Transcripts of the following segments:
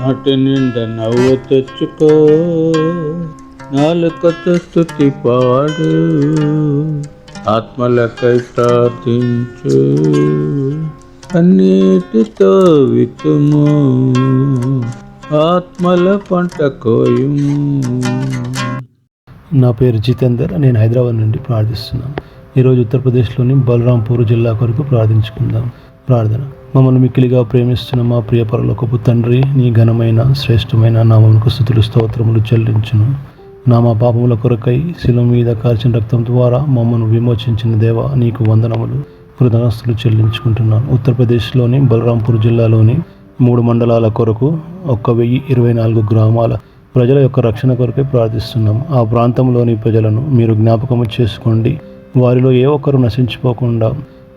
నాటి నిండా నవ్వు తెచ్చుకో. నాలుకతో స్థుతి పాడు. ఆత్మలకై ప్రార్థించు. అన్నిటితో వితుము ఆత్మల పంట కోయుము. నా పేరు జితేందర్. నేను హైదరాబాద్ నుండి ప్రార్థిస్తున్నాను. ఈరోజు ఉత్తరప్రదేశ్లోని బలరాంపూర్ జిల్లా కొరకు ప్రార్థించుకుందాం. ప్రార్థన. మమ్మల్ని మిక్కిలిగా ప్రేమిస్తున్న మా ప్రియ పరలోకపు తండ్రి నీ ఘనమైన శ్రేష్టమైన నామమునకు స్థుతులు స్తోత్రములు చెల్లించును. నా మా పాపముల కొరకై శిలం మీద కార్చిన రక్తం ద్వారా మమ్మను విమోచించిన దేవ నీకు వందనములు కృతజ్ఞతలు చెల్లించుకుంటున్నాను. ఉత్తరప్రదేశ్లోని బలరాంపూర్ జిల్లాలోని మూడు మండలాల కొరకు ఒక్క వెయ్యి ఇరవై నాలుగు గ్రామాల ప్రజల యొక్క రక్షణ కొరకే ప్రార్థిస్తున్నాం. ఆ ప్రాంతంలోని ప్రజలను మీరు జ్ఞాపకము చేసుకోండి. వారిలో ఏ ఒక్కరు నశించిపోకుండా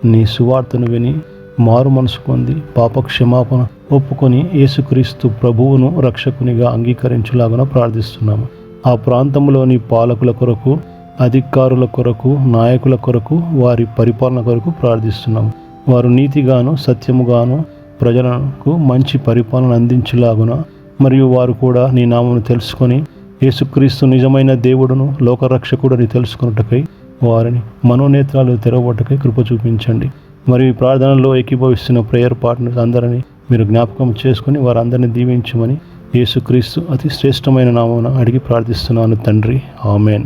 నీ సువార్తను విని మారు మనసు పొంది పాప క్షమాపణ ఒప్పుకొని యేసుక్రీస్తు ప్రభువును రక్షకునిగా అంగీకరించులాగా ప్రార్థిస్తున్నాము. ఆ ప్రాంతంలోని పాలకుల కొరకు అధికారుల కొరకు నాయకుల కొరకు వారి పరిపాలన కొరకు ప్రార్థిస్తున్నాము. వారు నీతిగాను సత్యముగాను ప్రజలకు మంచి పరిపాలన అందించులాగున మరియు వారు కూడా నీ నామను తెలుసుకొని యేసుక్రీస్తు నిజమైన దేవుడును లోకరక్షకుడని తెలుసుకున్నటకై వారిని మనోనేత్రాలు తెరవబట్టకై కృప చూపించండి. మరియు ఈ ప్రార్థనలో ఏకీభవిస్తున్న ప్రేయర్ పార్ట్నర్స్ అందరినీ మీరు జ్ఞాపకం చేసుకొని వారందరినీ దీవించమని యేసుక్రీస్తు అతి శ్రేష్టమైన నామమున అడిగి ప్రార్థిస్తున్నాను తండ్రి. ఆమెన్.